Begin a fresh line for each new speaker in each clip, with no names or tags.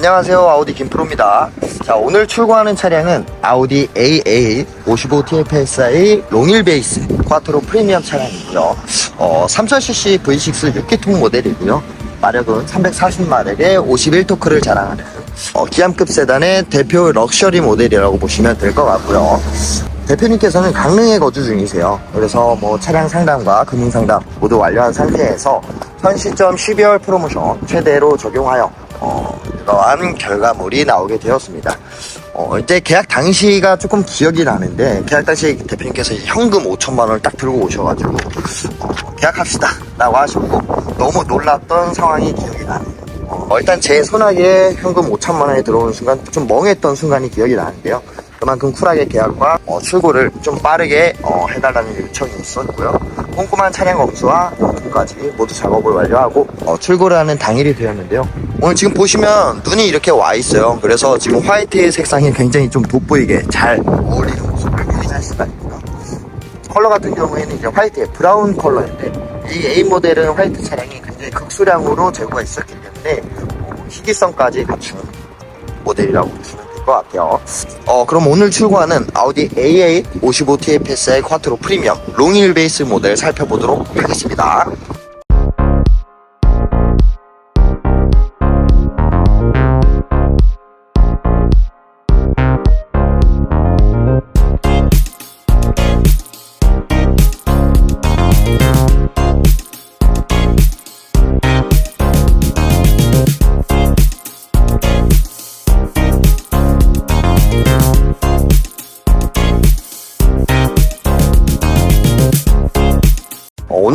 안녕하세요. 아우디 김프로입니다. 자 오늘 출고하는 차량은 아우디 AA 55 TFSI 롱일 베이스 쿼트로 프리미엄 차량이고요. 어, 3000cc V6 6기통 모델이고요. 마력은 340마력의 51토크를 자랑하는 어, 기암급 세단의 대표 럭셔리 모델이라고 보시면 될 것 같고요. 대표님께서는 강릉에 거주 중이세요. 그래서 뭐 차량 상담과 금융 상담 모두 완료한 상태에서 현 시점 12월 프로모션 최대로 적용하여 어, 이러한 결과물이 나오게 되었습니다. 어, 이제 계약 당시가 조금 기억이 나는데 계약 당시 대표님께서 현금 5천만 원을 딱 들고 오셔가지고 어, 계약합시다 라고 하셨고 너무 놀랐던 상황이 기억이 나네요. 어, 일단 제 손아귀에 현금 5천만 원이 들어오는 순간 좀 멍했던 순간이 기억이 나는데요. 그만큼 쿨하게 계약과 어, 출고를 좀 빠르게 어, 해달라는 요청이 있었고요. 꼼꼼한 차량 검수와 용품까지 모두 작업을 완료하고 어, 출고를 하는 당일이 되었는데요. 오늘 지금 보시면 눈이 이렇게 와 있어요. 그래서 지금 화이트 색상이 굉장히 좀 돋보이게 잘 어울리는 모습을 확인할 수가 있고요. 컬러 같은 경우에는 이제 화이트의 브라운 컬러인데 이 A 모델은 화이트 차량이 굉장히 극소량으로 재고가 있었기 때문에 어, 희귀성까지 갖춘 모델이라고 보시면 될 것 같아요. 어, 그럼 오늘 출고하는 아우디 A8 55 TFSI 쿼트로 프리미엄 롱일 베이스 모델 살펴보도록 하겠습니다.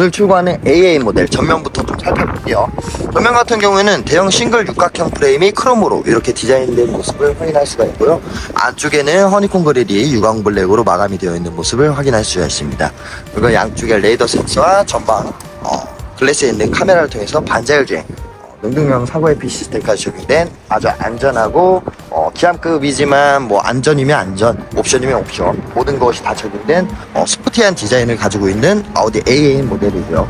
오늘 출고하는 AA 모델 전면부터 좀 살펴볼게요. 전면 같은 경우에는 대형 싱글 육각형 프레임이 크롬으로 이렇게 디자인된 모습을 확인할 수가 있고요. 안쪽에는 허니콤 그릴이 유광 블랙으로 마감이 되어 있는 모습을 확인할 수가 있습니다. 그리고 양쪽에 레이더 센서와 전방 어, 글래스에 있는 카메라를 통해서 반자율 주행 어, 능동형 사고 회피 시스템까지 적용된 아주 안전하고 어, 기암급이지만 뭐 안전이면 안전, 옵션이면 옵션 모든 것이 다 적용된 어, 스포티한 디자인을 가지고 있는 아우디 A8 모델이고요.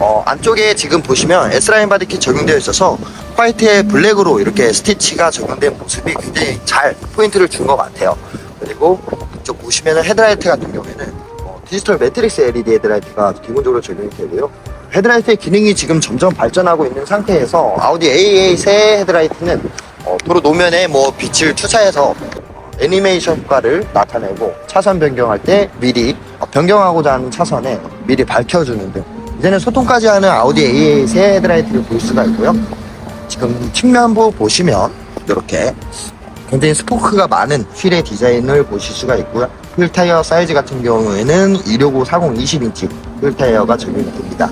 어, 안쪽에 지금 보시면 S라인 바디킷 적용되어 있어서 화이트에 블랙으로 이렇게 스티치가 적용된 모습이 굉장히 잘 포인트를 준 것 같아요. 그리고 이쪽 보시면 헤드라이트 같은 경우에는 어, 디지털 매트릭스 LED 헤드라이트가 기본적으로 적용이 되고요. 헤드라이트의 기능이 지금 점점 발전하고 있는 상태에서 아우디 A8의 헤드라이트는 어, 도로 노면에 뭐 빛을 투사해서 애니메이션 효과를 나타내고 차선 변경할 때 미리 어, 변경하고자 하는 차선에 미리 밝혀주는 등 이제는 소통까지 하는 아우디 A8의 헤드라이트를 볼 수가 있고요. 지금 측면부 보시면 이렇게 굉장히 스포크가 많은 휠의 디자인을 보실 수가 있고요. 휠 타이어 사이즈 같은 경우에는 265 40 20인치 휠 타이어가 적용이 됩니다.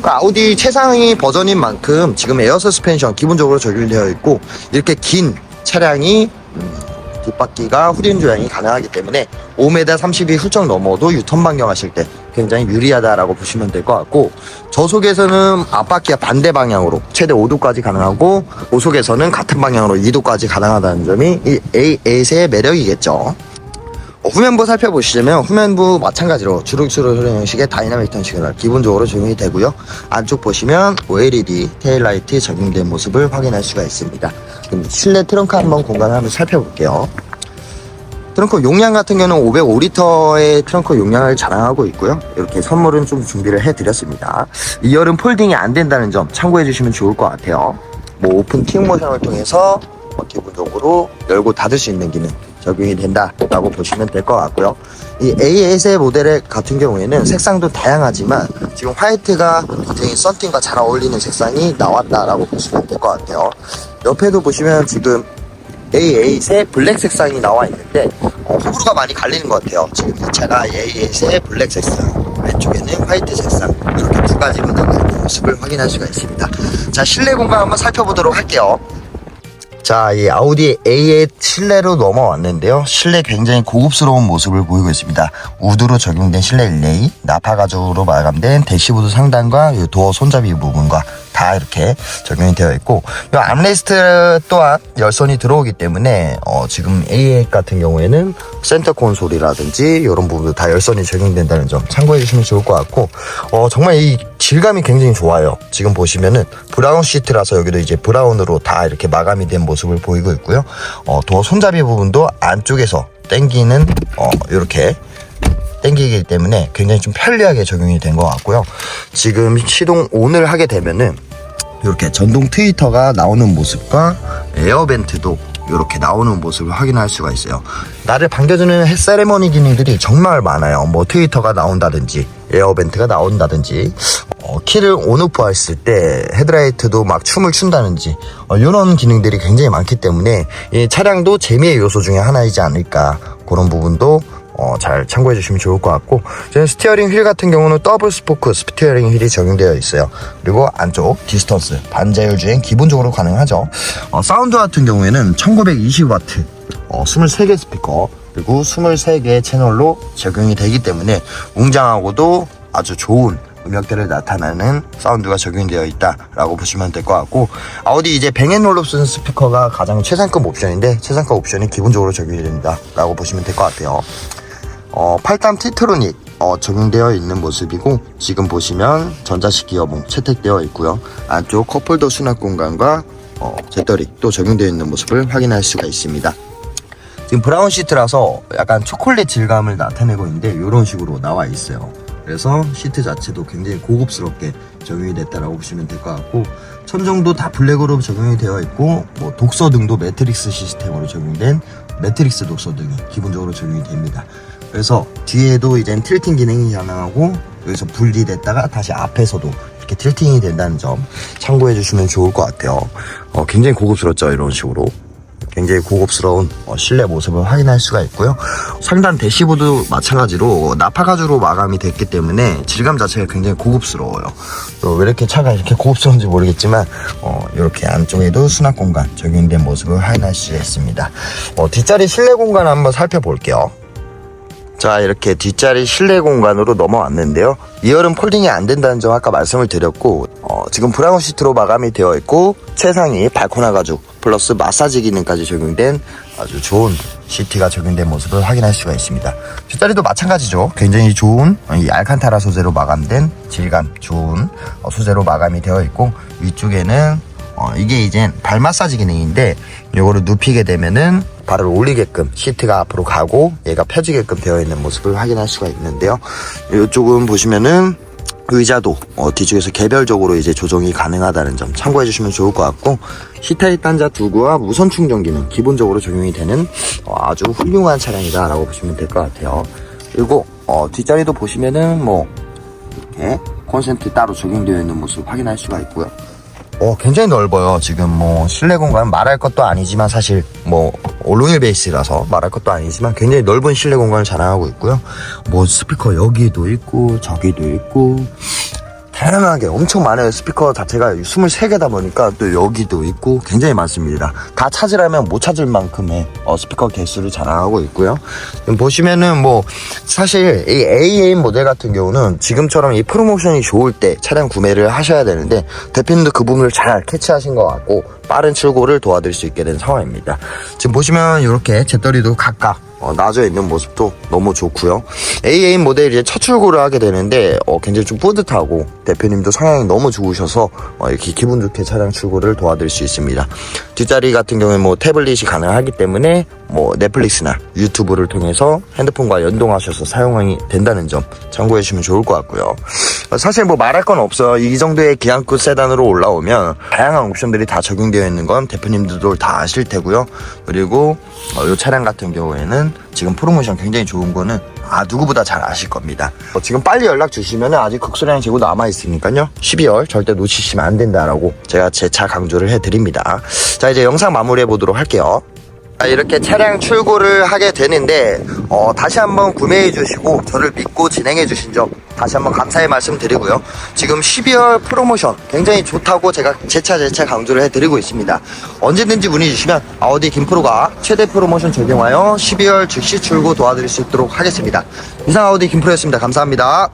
그 아우디 최상위 버전인 만큼 지금 에어 서스펜션 기본적으로 적용되어 있고 이렇게 긴 차량이 음, 뒷바퀴가 후륜 조향이 가능하기 때문에 5m 30이 훌쩍 넘어도 유턴 변경하실 때 굉장히 유리하다라고 보시면 될 것 같고 저속에서는 앞바퀴가 반대 방향으로 최대 5도까지 가능하고 고속에서는 같은 방향으로 2도까지 가능하다는 점이 이 A8의 매력이겠죠. 어, 후면부 살펴보시자면 후면부 마찬가지로 주룩주룩 흐르는 형식의 다이나믹 턴 시그널 기본적으로 적용이 되고요. 안쪽 보시면 OLED 테일라이트 적용된 모습을 확인할 수가 있습니다. 그럼 실내 트렁크 한번 공간을 한번 살펴볼게요. 트렁크 용량 같은 경우는 505리터의 트렁크 용량을 자랑하고 있고요. 이렇게 선물은 좀 준비를 해드렸습니다. 이 열은 폴딩이 안 된다는 점 참고해 주시면 좋을 것 같아요. 뭐 오픈 킥 모션을 통해서 뭐 기본적으로 열고 닫을 수 있는 기능 적용이 된다라고 보시면 될 것 같고요. 이 AS의 모델 같은 경우에는 색상도 다양하지만 지금 화이트가 굉장히 썬팅과 잘 어울리는 색상이 나왔다라고 보시면 될 것 같아요. 옆에도 보시면 지금 A8의 블랙 색상이 나와 있는데 어, 호불호가 많이 갈리는 것 같아요. 지금 이 차가 A8의 블랙 색상, 왼쪽에는 화이트 색상 이렇게 두 가지 있는 모습을 확인할 수가 있습니다. 자 실내 공간 한번 살펴보도록 할게요. 자, 이 아우디 A8 실내로 넘어왔는데요. 실내 굉장히 고급스러운 모습을 보이고 있습니다. 우드로 적용된 실내 릴레이, 나파 가죽으로 마감된 대시보드 상단과 이 도어 손잡이 부분과 다 이렇게 적용이 되어 있고 이 암레스트 또한 열선이 들어오기 때문에 어, 지금 A8 같은 경우에는 센터 콘솔이라든지 이런 부분도 다 열선이 적용된다는 점 참고해 주시면 좋을 것 같고 어, 정말 이 질감이 굉장히 좋아요. 지금 보시면은 브라운 시트라서 여기도 이제 브라운으로 다 이렇게 마감이 된 모습을 보이고 있고요. 어, 도어 손잡이 부분도 안쪽에서 당기는 어, 이렇게 땡기기 때문에 굉장히 좀 편리하게 적용이 된 것 같고요. 지금 시동 ON을 하게 되면은 이렇게 전동 트위터가 나오는 모습과 에어벤트도 이렇게 나오는 모습을 확인할 수가 있어요. 나를 반겨주는 햇세레머니 기능들이 정말 많아요. 뭐 트위터가 나온다든지 에어벤트가 나온다든지 어, 키를 온오프 했을 때 헤드라이트도 막 춤을 춘다든지 어, 이런 기능들이 굉장히 많기 때문에 이 차량도 재미의 요소 중에 하나이지 않을까 그런 부분도 어, 잘 참고해 주시면 좋을 것 같고 저는 스티어링 휠 같은 경우는 더블 스포크 스티어링 휠이 적용되어 있어요. 그리고 안쪽 디스턴스 반자율 주행 기본적으로 가능하죠. 어, 사운드 같은 경우에는 1920W 어, 23개 스피커 그리고 23개 채널로 적용이 되기 때문에 웅장하고도 아주 좋은 음역대를 나타내는 사운드가 적용되어 있다라고 보시면 될 것 같고 아우디 이제 뱅앤올롭슨 스피커가 가장 최상급 옵션인데 최상급 옵션이 기본적으로 적용이 된다라고 보시면 될 것 같아요 어, 8단 티트로닉 어, 적용되어 있는 모습이고 지금 보시면 전자식 기어봉 채택되어 있고요. 안쪽 컵홀더 수납 공간과 어, 재떨이 또 적용되어 있는 모습을 확인할 수가 있습니다. 지금 브라운 시트라서 약간 초콜릿 질감을 나타내고 있는데 이런 식으로 나와 있어요. 그래서 시트 자체도 굉장히 고급스럽게 적용이 됐다라고 보시면 될 것 같고 천정도 다 블랙으로 적용이 되어 있고 뭐 독서 등도 매트릭스 시스템으로 적용된 매트릭스 독서 등이 기본적으로 적용이 됩니다 그래서 뒤에도 이젠 틸팅 기능이 가능하고 여기서 분리됐다가 다시 앞에서도 이렇게 틸팅이 된다는 점 참고해 주시면 좋을 것 같아요 어, 굉장히 고급스럽죠 이런 식으로 굉장히 고급스러운 어, 실내 모습을 확인할 수가 있고요. 상단 대시보드 마찬가지로 나파가주로 마감이 됐기 때문에 질감 자체가 굉장히 고급스러워요. 또 왜 이렇게 차가 이렇게 고급스러운지 모르겠지만 어, 이렇게 안쪽에도 수납 공간 적용된 모습을 확인할 수 있습니다. 어, 뒷자리 실내 공간 한번 살펴볼게요. 자 이렇게 뒷자리 실내 공간으로 넘어왔는데요. 2열은 폴딩이 안 된다는 점 아까 말씀을 드렸고 어, 지금 브라운 시트로 마감이 되어 있고 최상위 발코나 가죽 플러스 마사지 기능까지 적용된 아주 좋은 시트가 적용된 모습을 확인할 수가 있습니다. 뒷자리도 마찬가지죠. 굉장히 좋은 이 알칸타라 소재로 마감된 질감 좋은 어, 소재로 마감이 되어 있고 위쪽에는 어, 이게 이제 발 마사지 기능인데 요거를 눕히게 되면은 발을 올리게끔 시트가 앞으로 가고 얘가 펴지게끔 되어 있는 모습을 확인할 수가 있는데요. 이쪽은 보시면은 의자도 어, 뒤쪽에서 개별적으로 이제 조정이 가능하다는 점 참고해 주시면 좋을 것 같고 시타이 단자 두구와 무선 충전 기능 기본적으로 적용이 되는 어, 아주 훌륭한 차량이다 라고 보시면 될 것 같아요. 그리고 어, 뒷자리도 보시면은 뭐 이렇게 콘센트 따로 적용되어 있는 모습 확인할 수가 있고요. 어, 굉장히 넓어요. 지금 뭐 실내 공간 말할 것도 아니지만 사실 뭐 올로일 베이스라서 말할 것도 아니지만 굉장히 넓은 실내 공간을 자랑하고 있고요. 뭐 스피커 여기도 있고 저기도 있고 다양하게 엄청 많아요. 스피커 자체가 23개다 보니까 또 여기도 있고 굉장히 많습니다. 다 찾으려면 못 찾을 만큼의 어, 스피커 개수를 자랑하고 있고요. 보시면은 뭐 사실 이 A8 모델 같은 경우는 지금처럼 이 프로모션이 좋을 때 차량 구매를 하셔야 되는데 대표님도 그 부분을 잘 캐치하신 것 같고 빠른 출고를 도와드릴 수 있게 된 상황입니다. 지금 보시면 이렇게 재떨이도 각각 어, 놔져 있는 모습도 너무 좋고요. A8 모델 이제 첫 출고를 하게 되는데 어, 굉장히 좀 뿌듯하고 대표님도 성향이 너무 좋으셔서 어, 이렇게 기분 좋게 차량 출고를 도와드릴 수 있습니다. 뒷자리 같은 경우에 뭐 태블릿이 가능하기 때문에 뭐 넷플릭스나 유튜브를 통해서 핸드폰과 연동하셔서 사용이 된다는 점 참고해 주시면 좋을 것 같고요. 어, 사실 뭐 말할 건 없어요. 이 정도의 기안급 세단으로 올라오면 다양한 옵션들이 다 적용되어 있는 건 대표님들도 다 아실 테고요. 그리고 어, 이 차량 같은 경우에는 지금 프로모션 굉장히 좋은 거는 아 누구보다 잘 아실 겁니다. 어, 지금 빨리 연락 주시면 아직 극소량 재고 남아 있으니까요. 12월 절대 놓치시면 안 된다라고 제가 재차 강조를 해드립니다. 자 이제 영상 마무리해 보도록 할게요. 자, 이렇게 차량 출고를 하게 되는데 어, 다시 한번 구매해 주시고 저를 믿고 진행해 주신 점 다시 한번 감사의 말씀 드리고요. 지금 12월 프로모션 굉장히 좋다고 제가 재차 재차 강조를 해드리고 있습니다. 언제든지 문의 주시면 아우디 김프로가 최대 프로모션 적용하여 12월 즉시 출고 도와드릴 수 있도록 하겠습니다. 이상 아우디 김프로였습니다. 감사합니다